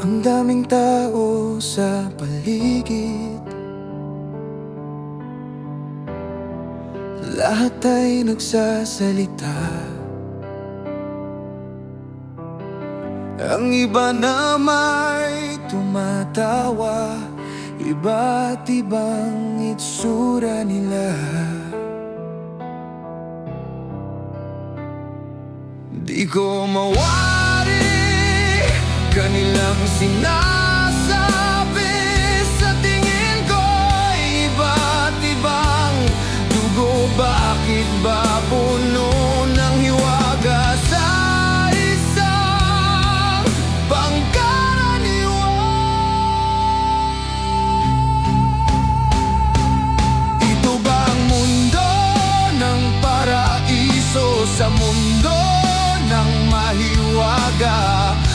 Ang daming tao sa paligid. Lahat ay nagsasalita. Ang iba na may tumatawa Iba't ibang itsura nila. Di ko mawari Kanilang sinasabi Sa tingin ko Iba't ibang Bakit ba puno hiwaga Sa isang pangkaraniwan? Ito ba ang mundo ng paraiso Sa mundo mahiwaga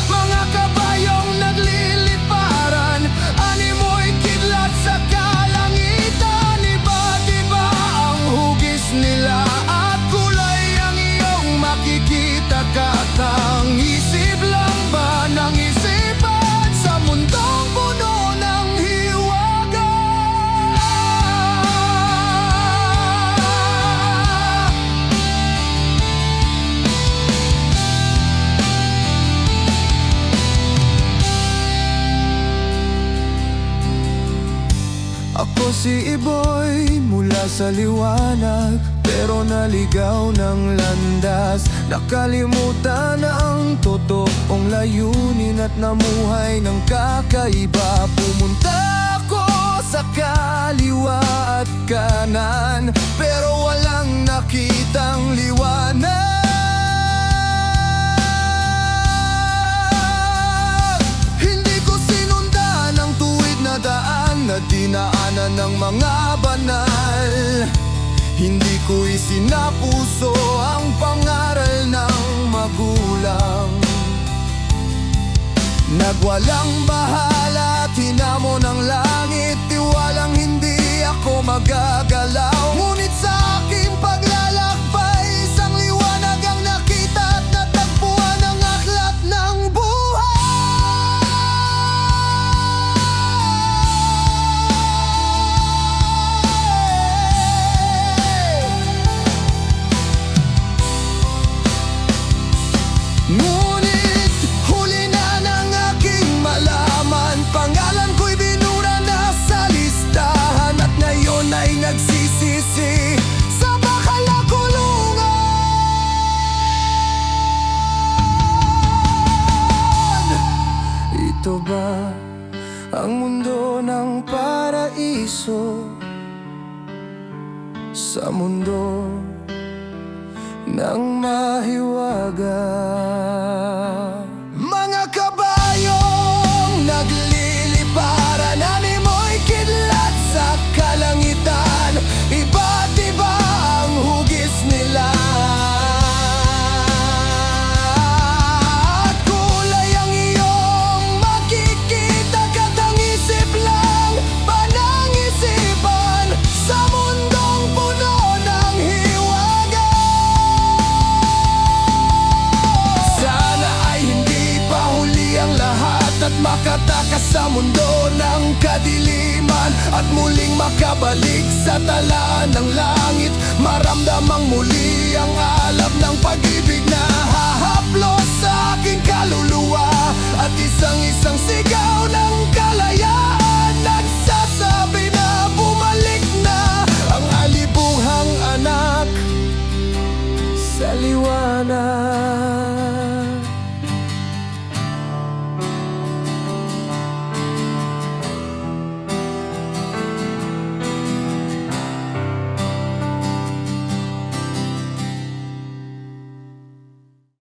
Ako si Iboy mula sa liwanag Pero naligaw ng landas. Nakalimutan na ang totoong layunin At namuhay ng kakaiba. Pumunta ako sa kaliwa at kanan Pero walang nakitang isinapuso ang pangaral ng magulang. Nagwalang bahala at hinamon ng langit Tiwalang hindi ako magagalaw Ngunit huli na ng aking Pangalan ko'y binura na sa listahan At ngayon ay nagsisisi. Sa bakal na kulungan. Ito ba ang mundo ng paraiso? Sa mundo ng mahiwaga Makatakas sa mundo ng kadiliman At muling makabalik sa tala ng langit. Maramdamang muli ang alab ng pag-ibig na hahaplos sa aking kaluluwa At isang-isang sigaw ng kalayaan. Nagsasabi na bumalik na ang alibuhang anak Sa liwanag.